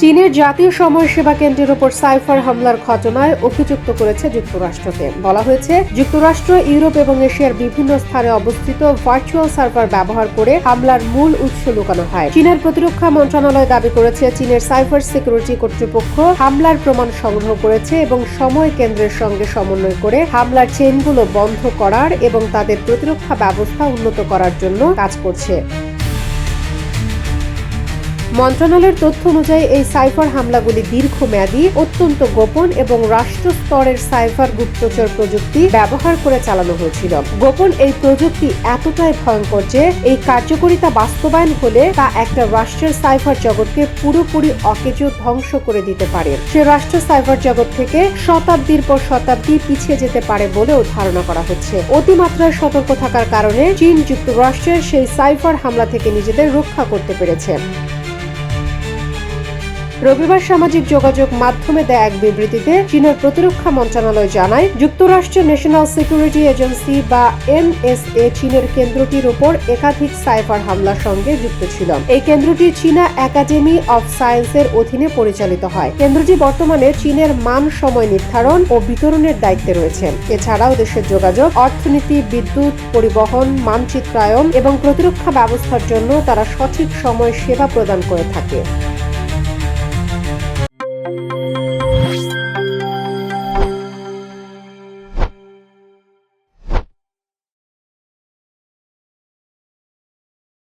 চীনের জাতীয় সময় সেবা কেন্দ্রের উপর সাইফার হামলার ঘটনায় অভিযুক্ত করেছে যুক্তরাষ্ট্রকে। বলা হয়েছে, যুক্তরাষ্ট্র, ইউরোপ এবং এশিয়ার বিভিন্ন স্থানে অবস্থিত ভার্চুয়াল সার্ভার ব্যবহার করে হামলার মূল উৎস লুকানো হয়। চীনের প্রতিরক্ষা মন্ত্রণালয় দাবি করেছে, চীনের সাইফার সিকিউরিটি কর্তৃপক্ষ হামলার প্রমাণ সংগ্রহ করেছে এবং সময় কেন্দ্রের সঙ্গে সমন্বয় করে হামলার চেনগুলো বন্ধ করার এবং তাদের প্রতিরক্ষা ব্যবস্থা উন্নত করার জন্য কাজ করছে। মন্ত্রণালয়ের তথ্য অনুযায়ী, এই সাইফার হামলাগুলি দীর্ঘমেয়াদী, অত্যন্ত গোপন এবং রাষ্ট্র স্তরের সাইফার গুপ্তচর প্রযুক্তি ব্যবহার করে চালানো হয়েছিল। গোপন এই প্রযুক্তি এতটাই ভয়ঙ্কর যে, এই কার্যকারিতা বাস্তবায়ন হলে তা একটা রাষ্ট্রের সাইফার জগৎকে পুরোপুরি অকেজ ধ্বংস করে দিতে পারে। সে রাষ্ট্র সাইফার জগৎ থেকে শতাব্দীর পর শতাব্দী পিছিয়ে যেতে পারে বলেও ধারণা করা হচ্ছে। অতিমাত্রায় সতর্ক থাকার কারণে চীন যুক্তরাষ্ট্রের সেই সাইফার হামলা থেকে নিজেদের রক্ষা করতে পেরেছে। রবিবার সামাজিক যোগাযোগ মাধ্যমে দেয়া এক বিবৃতিতে চীনের প্রতিরক্ষা মন্ত্রণালয় জানায়, যুক্তরাষ্ট্রের ন্যাশনাল সিকিউরিটি এজেন্সি বা এনএসএ চীনের কেন্দ্রটির উপর একাধিক সাইফার হামলার সঙ্গে যুক্ত ছিল। এই কেন্দ্রটি চীনা একাডেমি অফ সায়েন্সের অধীনে পরিচালিত হয়। কেন্দ্রটি বর্তমানে চীনের মান, সময় নির্ধারণ ও বিতরণের দায়িত্বে রয়েছে। এছাড়াও দেশের যোগাযোগ, অর্থনীতি, বিদ্যুৎ, পরিবহন, মানচিত্রায়ন এবং প্রতিরক্ষা ব্যবস্থার জন্য তারা সঠিক সময় সেবা প্রদান করে থাকে। Música